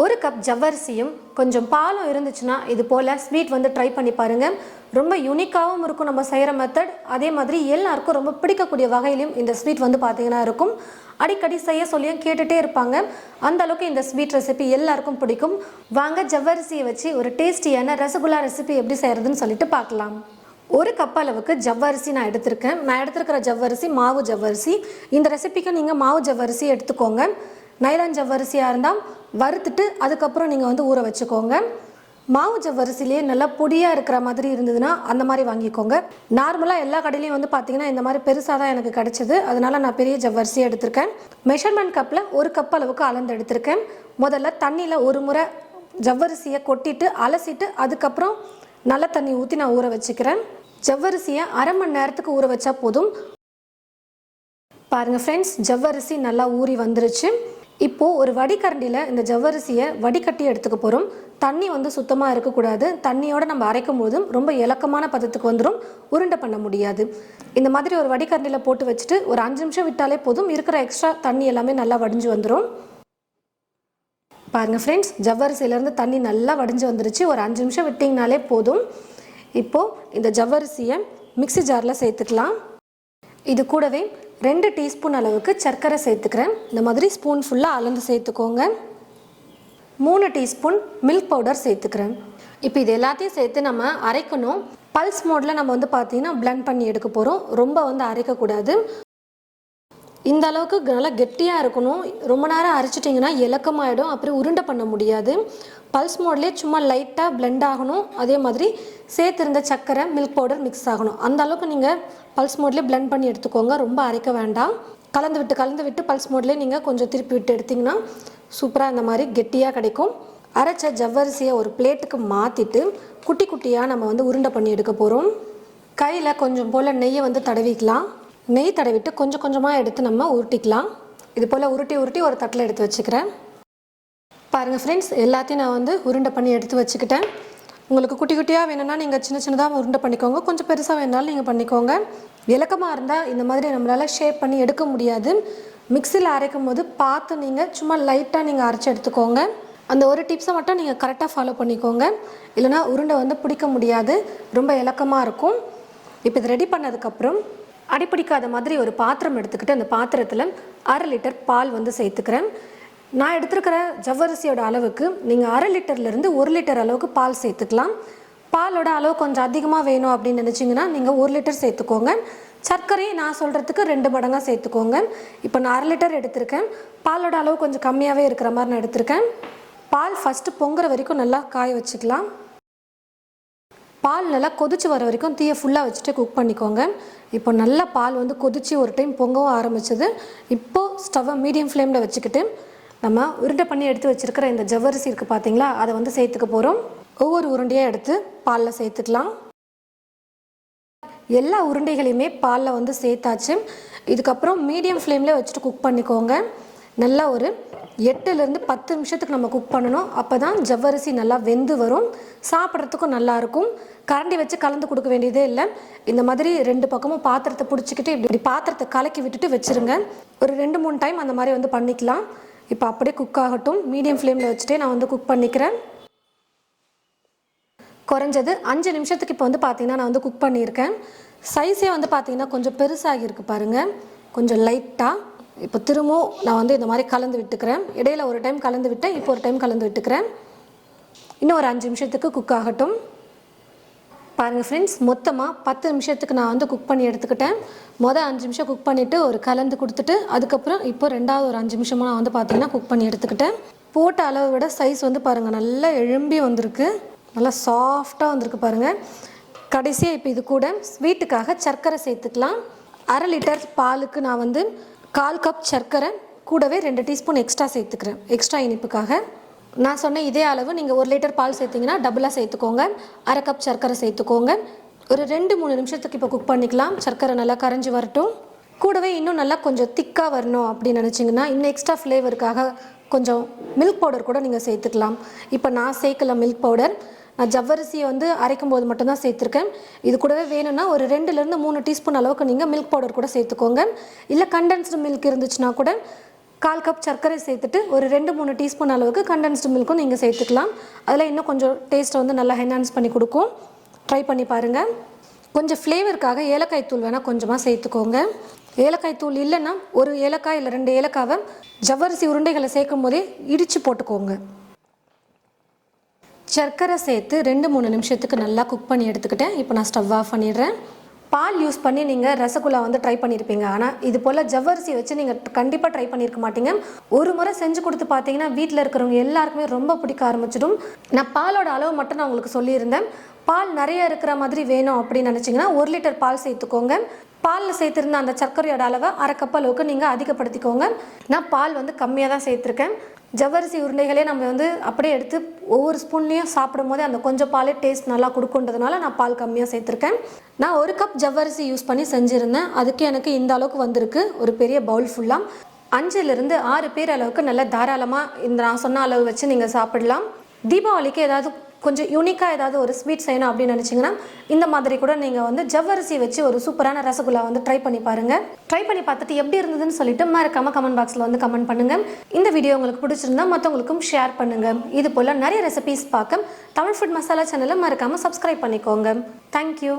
ஒரு கப் ஜவ்வரிசியும் கொஞ்சம் பாலும் இருந்துச்சுன்னா இது போல் ஸ்வீட் வந்து ட்ரை பண்ணி பாருங்கள் ரொம்ப யூனிக்காகவும் இருக்கும் நம்ம செய்கிற மெத்தட் அதே மாதிரி எல்லாருக்கும் ரொம்ப பிடிக்கக்கூடிய வகையிலும் இந்த ஸ்வீட் வந்து பார்த்தீங்கன்னா இருக்கும். அடிக்கடி செய்ய சொல்லியும் கேட்டுகிட்டே இருப்பாங்க. அந்த அளவுக்கு இந்த ஸ்வீட் ரெசிபி எல்லாருக்கும் பிடிக்கும். வாங்க ஜவ்வரிசியை வச்சு ஒரு டேஸ்டியான ரசகுல்லா ரெசிபி எப்படி செய்கிறதுன்னு சொல்லிட்டு பார்க்கலாம் ஒரு கப் அளவுக்கு ஜவ்வரிசி நான் எடுத்திருக்கேன். நான் எடுத்திருக்கிற ஜவ்வரிசி மாவு ஜவ்வரிசி. இந்த ரெசிபிக்கு நீங்கள் மாவு ஜவ்வரிசி எடுத்துக்கோங்க. நைலான் ஜவ்வரிசியாக இருந்தால் வறுத்துட்டு அதுக்கப்புறம் நீங்கள் வந்து ஊற வச்சுக்கோங்க. மாவு ஜவ்வரிசிலே நல்லா பொடியாக இருக்கிற மாதிரி இருந்ததுன்னா அந்த மாதிரி வாங்கிக்கோங்க. நார்மலாக எல்லா கடையிலையும் வந்து பார்த்தீங்கன்னா இந்த மாதிரி பெருசாக தான் எனக்கு கிடச்சிது. அதனால் நான் பெரிய ஜவ்வரிசி எடுத்திருக்கேன். மெஷர்மெண்ட் கப்பில் ஒரு கப் அளவுக்கு அளந்து எடுத்திருக்கேன். முதல்ல தண்ணியில் ஒரு முறை ஜவ்வரிசியை கொட்டிட்டு அலசிட்டு அதுக்கப்புறம் நல்ல தண்ணி ஊற்றி நான் ஊற வச்சுக்கிறேன். ஜவ்வரிசியை அரை மணி நேரத்துக்கு ஊற வச்சா போதும். பாருங்கள் ஃப்ரெண்ட்ஸ் ஜவ்வரிசி நல்லா ஊறி வந்துருச்சு. இப்போது ஒரு வடிகரண்டியில் இந்த ஜவ்வரிசியை வடிகட்டி எடுத்துக்க போகிறோம் தண்ணி வந்து சுத்தமாக இருக்கக்கூடாது தண்ணியோடு நம்ம அரைக்கும் போதும் ரொம்ப இலக்கமான பதத்துக்கு வந்துடும் உருண்டை பண்ண முடியாது. இந்த மாதிரி ஒரு வடிகரண்டியில் போட்டு வச்சுட்டு ஒரு அஞ்சு நிமிஷம் விட்டாலே போதும். இருக்கிற எக்ஸ்ட்ரா தண்ணி எல்லாமே நல்லா வடிஞ்சு வந்துடும் பாருங்கள் ஃப்ரெண்ட்ஸ் ஜவ்வரிசியிலேருந்து தண்ணி நல்லா வடிஞ்சு வந்துருச்சு. ஒரு அஞ்சு நிமிஷம் விட்டிங்கனாலே போதும். இப்போது இந்த ஜவ்வரிசியை மிக்ஸி ஜாரில் சேர்த்துக்கலாம். இது கூடவே ரெண்டு டீஸ்பூன் அளவுக்கு சர்க்கரை சேர்த்துக்கிறேன். இந்த மாதிரி ஸ்பூன் ஃபுல்லாக அளந்து சேர்த்துக்கோங்க. மூணு டீஸ்பூன் மில்க் பவுடர் சேர்த்துக்கிறேன். இப்போ இது எல்லாத்தையும் சேர்த்து நம்ம அரைக்கணும். பல்ஸ் மோடில் நம்ம வந்து பார்த்தீங்கன்னா பிளண்ட் பண்ணி எடுக்க போகிறோம் ரொம்ப வந்து அரைக்கக்கூடாது. இந்த அளவுக்கு நல்லா கெட்டியாக இருக்கணும். ரொம்ப நேரம் அரைச்சிட்டிங்கன்னா இலக்கமாயிடும். அப்புறம் உருண்டை பண்ண முடியாது. பல்ஸ் மோட்லேயே சும்மா லைட்டாக பிளெண்ட் ஆகணும். அதே மாதிரி சேர்த்துருந்த சர்க்கரை மில்க் பவுடர் மிக்ஸ் ஆகணும். அந்த அளவுக்கு நீங்கள் பல்ஸ் மோட்லேயே பிளெண்ட் பண்ணி எடுத்துக்கோங்க. ரொம்ப அரைக்க வேண்டாம். கலந்து விட்டு கலந்து விட்டு பல்ஸ் மோட்லேயே நீங்கள் கொஞ்சம் திருப்பி விட்டு எடுத்திங்கன்னா சூப்பராக இந்த மாதிரி கெட்டியாக கிடைக்கும். அரைச்ச ஜவ்வரிசியை ஒரு பிளேட்டுக்கு மாற்றிட்டு குட்டி குட்டியாக நம்ம வந்து உருண்டை பண்ணி எடுக்க போகிறோம் கையில் கொஞ்சம் போல் நெய்யை வந்து தடவிக்கலாம். நெய் தடவிட்டு கொஞ்சம் கொஞ்சமாக எடுத்து நம்ம உருட்டிக்கலாம். இது போல் உருட்டி உருட்டி ஒரு தட்டில் எடுத்து வச்சுக்கிறேன். பாருங்கள் ஃப்ரெண்ட்ஸ் எல்லாத்தையும் நான் வந்து உருண்டை பண்ணி எடுத்து வச்சுக்கிட்டேன். உங்களுக்கு குட்டி குட்டியாக வேணும்னா நீங்கள் சின்ன சின்னதாக உருண்டை பண்ணிக்கோங்க. கொஞ்சம் பெருசாக வேணாலும் நீங்கள் பண்ணிக்கோங்க. விளக்கமாக இருந்தால் இந்த மாதிரி நம்மளால் ஷேப் பண்ணி எடுக்க முடியாது. மிக்சியில் அரைக்கும் போது பார்த்து நீங்கள் சும்மா லைட்டாக நீங்கள் அரைச்சி எடுத்துக்கோங்க. அந்த ஒரு டிப்ஸை மட்டும் நீங்கள் கரெக்டாக ஃபாலோ பண்ணிக்கோங்க. இல்லைனா உருண்டை வந்து பிடிக்க முடியாது. ரொம்ப இலக்கமாக இருக்கும். இப்போ இது ரெடி பண்ணதுக்கப்புறம் அடிப்பிடிக்காத மாதிரி ஒரு பாத்திரம் எடுத்துக்கிட்டு அந்த பாத்திரத்தில் அரை லிட்டர் பால் வந்து சேர்த்துக்கிறேன். நான் எடுத்துருக்கிற ஜவ்வரிசியோட அளவுக்கு நீங்கள் அரை லிட்டர்லேருந்து ஒரு லிட்டர் அளவுக்கு பால் சேர்த்துக்கலாம். பாலோட அளவு கொஞ்சம் அதிகமாக வேணும் அப்படின்னு நினச்சிங்கன்னா நீங்கள் ஒரு லிட்டர் சேர்த்துக்கோங்க. சர்க்கரையை நான் சொல்கிறதுக்கு ரெண்டு மடங்காக சேர்த்துக்கோங்க. இப்போ நான் அரை லிட்டர் எடுத்திருக்கேன். பாலோட அளவு கொஞ்சம் கம்மியாகவே இருக்கிற மாதிரி நான் எடுத்திருக்கேன். பால் ஃபஸ்ட்டு பொங்குற வரைக்கும் நல்லா காய வச்சுக்கலாம். பால் நல்லா கொதிச்சு வர வரைக்கும் தீயை ஃபுல்லாக வச்சுட்டு குக் பண்ணிக்கோங்க. இப்போ நல்லா பால் வந்து கொதிச்சு ஒரு டைம் பொங்கவும் ஆரம்பிச்சது. இப்போது ஸ்டவ்வை மீடியம் ஃப்ளேமில் வச்சுக்கிட்டு நம்ம உருண்டை பண்ணி எடுத்து வச்சுருக்கிற இந்த ஜவ்வரிசி இருக்குது பார்த்தீங்களா அதை வந்து சேர்த்துக்க போகிறோம் ஒவ்வொரு உருண்டையாக எடுத்து பாலில் சேர்த்துக்கலாம். எல்லா உருண்டைகளையுமே பாலில் வந்து சேர்த்தாச்சு. இதுக்கப்புறம் மீடியம் ஃப்ளேமில் வச்சுட்டு குக் பண்ணிக்கோங்க. நல்லா ஒரு எட்டுலேருந்து பத்து நிமிஷத்துக்கு நம்ம குக் பண்ணணும். அப்போ தான் ஜவ்வரிசி நல்லா வெந்து வரும். சாப்பிட்றதுக்கும் நல்லாயிருக்கும் கரண்டி வச்சு கலந்து கொடுக்க வேண்டியதே இல்லை. இந்த மாதிரி ரெண்டு பக்கமும் பாத்திரத்தை பிடிச்சிக்கிட்டு இப்படி இப்படி பாத்திரத்தை கலக்கி விட்டுட்டு வச்சுருங்க. ஒரு ரெண்டு மூணு டைம் அந்த மாதிரி வந்து பண்ணிக்கலாம். இப்போ அப்படியே குக் ஆகட்டும். மீடியம் ஃப்ளேமில் வச்சுட்டே நான் வந்து குக் பண்ணிக்கிறேன். குறைஞ்சது அஞ்சு நிமிஷத்துக்கு இப்போ வந்து பார்த்தீங்கன்னா நான் வந்து குக் பண்ணியிருக்கேன். சைஸே வந்து பார்த்தீங்கன்னா கொஞ்சம் பெருசாகிருக்கு பாருங்கள் கொஞ்சம் லைட்டாக இப்போ திரும்பவும் நான் வந்து இந்த மாதிரி கலந்து விட்டுக்கிறேன். இடையில ஒரு டைம் கலந்து விட்டேன் இப்போ ஒரு டைம் கலந்து விட்டுக்கிறேன். இன்னும் ஒரு அஞ்சு நிமிஷத்துக்கு குக் ஆகட்டும். பாருங்கள் ஃப்ரெண்ட்ஸ் மொத்தமாக பத்து நிமிஷத்துக்கு நான் வந்து குக் பண்ணி எடுத்துக்கிட்டேன். மொதல் அஞ்சு நிமிஷம் குக் பண்ணிவிட்டு ஒரு கலந்து கொடுத்துட்டு அதுக்கப்புறம் இப்போ ரெண்டாவது ஒரு அஞ்சு நிமிஷமாக நான் வந்து பார்த்தீங்கன்னா குக் பண்ணி எடுத்துக்கிட்டேன். போட்ட அளவை விட சைஸ் வந்து பாருங்கள் நல்லா எழும்பி வந்திருக்கு. நல்லா சாஃப்டாக வந்திருக்கு பாருங்கள் கடைசியாக இப்போ இது கூட ஸ்வீட்டுக்காக சர்க்கரை சேர்த்துக்கலாம். அரை லிட்டர் பாலுக்கு நான் வந்து கால் கப் சர்க்கரை கூடவே ரெண்டு டீஸ்பூன் எக்ஸ்ட்ரா சேர்த்துக்கிறேன். எக்ஸ்ட்ரா இனிப்புக்காக. நான் சொன்ன இதே அளவு நீங்கள் ஒரு லிட்டர் பால் சேர்த்திங்கன்னா டபுளாக சேர்த்துக்கோங்க. அரை கப் சர்க்கரை சேர்த்துக்கோங்க. ஒரு ரெண்டு மூணு நிமிஷத்துக்கு இப்போ குக் பண்ணிக்கலாம். சர்க்கரை நல்லா கரைஞ்சி வரட்டும். கூடவே இன்னும் நல்லா கொஞ்சம் திக்காக வரணும் அப்படின்னு நினச்சிங்கன்னா இன்னும் எக்ஸ்ட்ரா ஃப்ளேவருக்காக கொஞ்சம் மில்க் பவுடர் கூட நீங்கள் சேர்த்துக்கலாம். இப்போ நான் சேர்க்கல மில்க் பவுடர் நான் ஜவ்வரிசியை வந்து அரைக்கும் போது மட்டும்தான் சேர்த்துருக்கேன். இது கூடவே வேணும்னா ஒரு ரெண்டுலேருந்து மூணு டீஸ்பூன் அளவுக்கு நீங்கள் மில்க் பவுடர் கூட சேர்த்துக்கோங்க. இல்லை கண்டென்ஸ்டு மில்க் இருந்துச்சுன்னா கூட கால் கப் சர்க்கரை சேர்த்துட்டு ஒரு ரெண்டு மூணு டீஸ்பூன் அளவுக்கு கண்டென்ஸ்டு மில்க்கும் நீங்கள் சேர்த்துக்கலாம். அதில் இன்னும் கொஞ்சம் டேஸ்ட்டை வந்து நல்லா என்ஹான்ஸ் பண்ணி கொடுக்கும். ட்ரை பண்ணி பாருங்கள் கொஞ்சம் ஃப்ளேவருக்காக ஏலக்காய் தூள் வேணால் கொஞ்சமாக சேர்த்துக்கோங்க. ஏலக்காய் தூள் இல்லைன்னா ஒரு ஏலக்காய் இல்லை ரெண்டு ஏலக்காவை ஜவ்வரிசி உருண்டைகளை சேர்க்கும் போதே இடித்து போட்டுக்கோங்க. சர்க்கரை சேர்த்து ரெண்டு மூணு நிமிஷத்துக்கு நல்லா குக் பண்ணி எடுத்துக்கிட்டேன். இப்போ நான் ஸ்டவ் ஆஃப் பண்ணிடுறேன். பால் யூஸ் பண்ணி நீங்கள் ரசகுல்லா வந்து ட்ரை பண்ணியிருப்பீங்க ஆனால் இது போல் ஜவ்வரிசி வச்சு நீங்கள் கண்டிப்பாக ட்ரை பண்ணியிருக்க மாட்டீங்க. ஒரு முறை செஞ்சு கொடுத்து பார்த்தீங்கன்னா வீட்டில் இருக்கிறவங்க எல்லாருக்குமே ரொம்ப பிடிக்க ஆரம்பிச்சிடும். நான் பாலோட அளவு மட்டும் நான் உங்களுக்கு சொல்லியிருந்தேன். பால் நிறைய இருக்கிற மாதிரி வேணும் அப்படின்னு நினச்சிங்கன்னா ஒரு லிட்டர் பால் சேர்த்துக்கோங்க. பாலில் சேர்த்துருந்த அந்த சர்க்கரையோட அளவை அரை கப் அளவுக்கு நீங்கள் அதிகப்படுத்திக்கோங்க. நான் பால் வந்து கம்மியாக தான் சேர்த்துருக்கேன். ஜவ்வரிசி உருண்டைகளே நம்ம வந்து அப்படியே எடுத்து ஒவ்வொரு ஸ்பூன்லேயும் சாப்பிடும் போதே அந்த கொஞ்சம் பாலே டேஸ்ட் நல்லா கொடுக்குன்றதுனால நான் பால் கம்மியாக சேர்த்துருக்கேன். நான் ஒரு கப் ஜவ்வரிசி யூஸ் பண்ணி செஞ்சுருந்தேன். அதுக்கு எனக்கு இந்த அளவுக்கு வந்திருக்கு. ஒரு பெரிய பவுல் ஃபுல்லாக அஞ்சுலேருந்து ஆறு பேர் அளவுக்கு நல்லா தாராளமாக இந்த நான் சொன்ன அளவு வச்சு நீங்கள் சாப்பிடலாம். தீபாவளிக்கு ஏதாவது கொஞ்சம் யூனிக்காக ஏதாவது ஒரு ஸ்வீட் செய்யணும் அப்படின்னு நினச்சிங்கன்னா இந்த மாதிரி கூட நீங்கள் வந்து ஜவ்வரிசி வச்சு ஒரு சூப்பரான ரசகுல்லா வந்து ட்ரை பண்ணி பாருங்கள் ட்ரை பண்ணி பார்த்துட்டு எப்படி இருந்ததுன்னு சொல்லிட்டு மறக்காம கமெண்ட் பாக்ஸில் வந்து கமெண்ட் பண்ணுங்கள் இந்த வீடியோ உங்களுக்கு பிடிச்சிருந்தா மற்றவங்களுக்கும் ஷேர் பண்ணுங்கள் இது போல் நிறைய ரெசிபீஸ் பார்க்க தமிழ் ஃபுட் மசாலா சேனலை மறக்காமல் சப்ஸ்கிரைப் பண்ணிக்கோங்க. தேங்க்யூ